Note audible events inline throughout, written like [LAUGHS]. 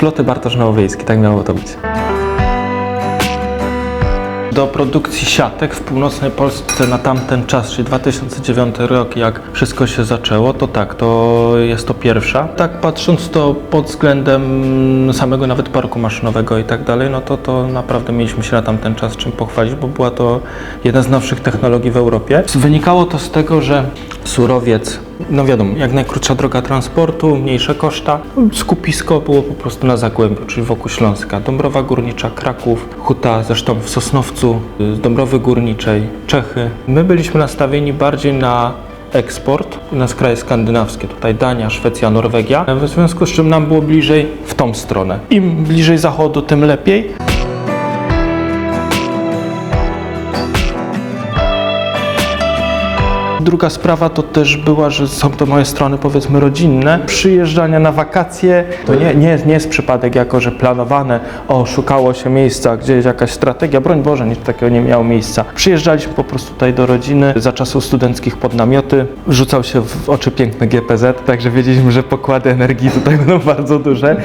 Sploty Bartosz Nowowiejski, tak miało to być. Do produkcji siatek w północnej Polsce na tamten czas, czyli 2009 rok, jak wszystko się zaczęło, to tak, to jest to pierwsza. Tak patrząc to pod względem samego nawet parku maszynowego i tak dalej, no to, to naprawdę mieliśmy się na tamten czas czym pochwalić, bo była to jedna z nowszych technologii w Europie. Wynikało to z tego, że surowiec no wiadomo, jak najkrótsza droga transportu, mniejsze koszta. Skupisko było po prostu na Zagłębiu, czyli wokół Śląska. Dąbrowa Górnicza, Kraków, Huta, zresztą w Sosnowcu, Dąbrowy Górniczej, Czechy. My byliśmy nastawieni bardziej na eksport na kraje skandynawskie, tutaj Dania, Szwecja, Norwegia, w związku z czym nam było bliżej w tą stronę. Im bliżej zachodu, tym lepiej. Druga sprawa to też była, że są to moje strony powiedzmy rodzinne. Przyjeżdżania na wakacje to nie, nie, nie jest przypadek jako, że planowane, o szukało się miejsca, gdzieś jakaś strategia, broń Boże, nic takiego nie miało miejsca. Przyjeżdżaliśmy po prostu tutaj do rodziny za czasów studenckich pod namioty, rzucał się w oczy piękny GPZ, także wiedzieliśmy, że pokłady energii tutaj [LAUGHS] będą bardzo duże.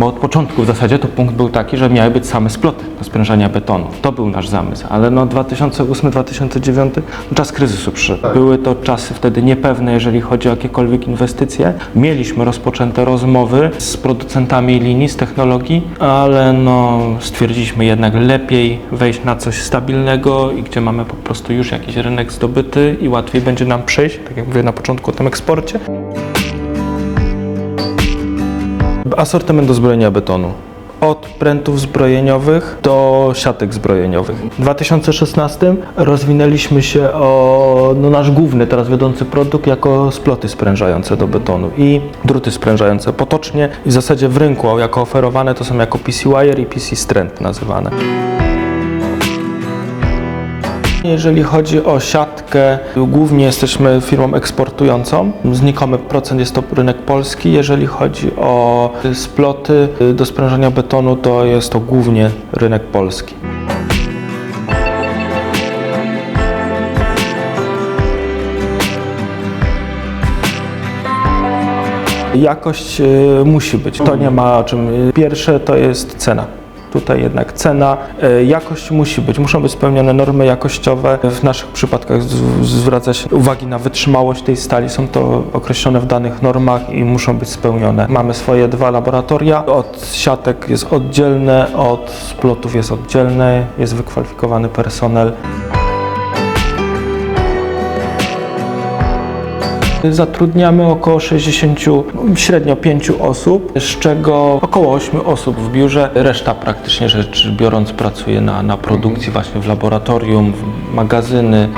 Bo od początku w zasadzie to punkt był taki, że miały być same sploty do sprężania betonu. To był nasz zamysł, ale no 2008-2009 czas kryzysu przyszedł. Były to czasy wtedy niepewne, jeżeli chodzi o jakiekolwiek inwestycje. Mieliśmy rozpoczęte rozmowy z producentami linii, z technologii, ale no stwierdziliśmy jednak lepiej wejść na coś stabilnego i gdzie mamy po prostu już jakiś rynek zdobyty i łatwiej będzie nam przejść, tak jak mówię na początku o tym eksporcie. Asortyment do zbrojenia betonu. Od prętów zbrojeniowych do siatek zbrojeniowych. W 2016 rozwinęliśmy się o no, nasz główny, teraz wiodący produkt jako sploty sprężające do betonu i druty sprężające potocznie i w zasadzie w rynku jako oferowane to są jako PC Wire i PC Strand nazywane. Jeżeli chodzi o siatkę, głównie jesteśmy firmą eksportującą. Znikomy procent jest to rynek polski. Jeżeli chodzi o sploty do sprężania betonu, to jest to głównie rynek polski. Jakość y, musi być, to nie ma o czym. Pierwsze to jest cena. Tutaj jednak cena, y, jakość musi być, muszą być spełnione normy jakościowe. W naszych przypadkach zwraca się uwagi na wytrzymałość tej stali, są to określone w danych normach i muszą być spełnione. Mamy swoje dwa laboratoria, od siatek jest oddzielne, od splotów jest oddzielne, jest wykwalifikowany personel. Zatrudniamy około 60, średnio 5 osób, z czego około 8 osób w biurze. Reszta praktycznie rzecz biorąc pracuje na, na produkcji właśnie w laboratorium, w magazyny.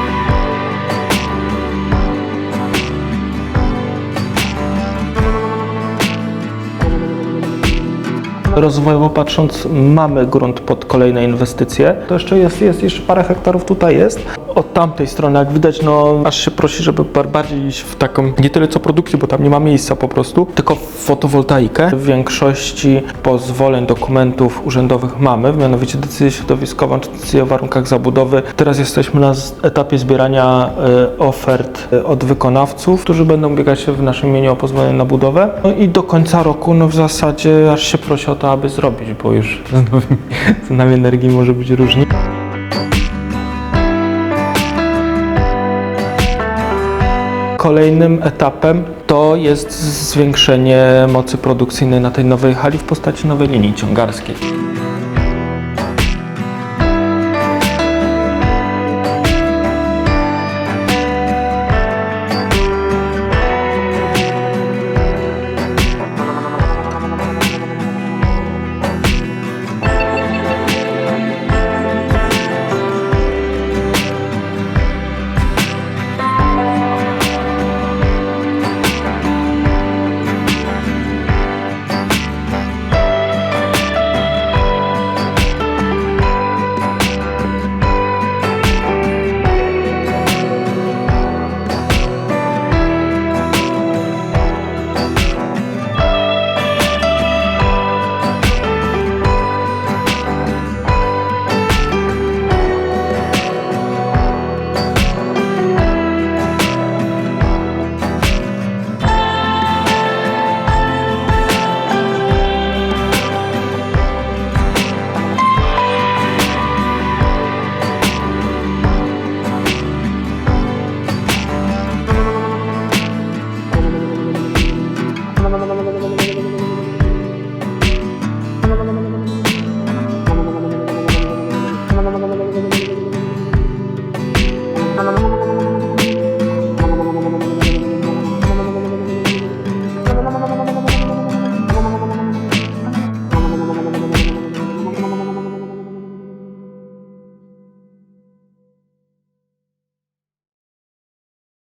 Rozwojowo patrząc, mamy grunt pod kolejne inwestycje. To jeszcze jest, jest jeszcze parę hektarów tutaj jest. Od tamtej strony, jak widać, no aż się prosi, żeby bar- bardziej iść w taką, nie tyle co produkcję, bo tam nie ma miejsca po prostu, tylko w fotowoltaikę. W większości pozwoleń, dokumentów urzędowych mamy, mianowicie decyzję środowiskową czy decyzję o warunkach zabudowy. Teraz jesteśmy na z- etapie zbierania e, ofert e, od wykonawców, którzy będą biegać się w naszym imieniu o pozwolenie na budowę. No i do końca roku, no w zasadzie aż się prosi o to, aby zrobić, bo już [LAUGHS] z cenami energii może być różnie. Kolejnym etapem to jest zwiększenie mocy produkcyjnej na tej nowej hali w postaci nowej linii ciągarskiej.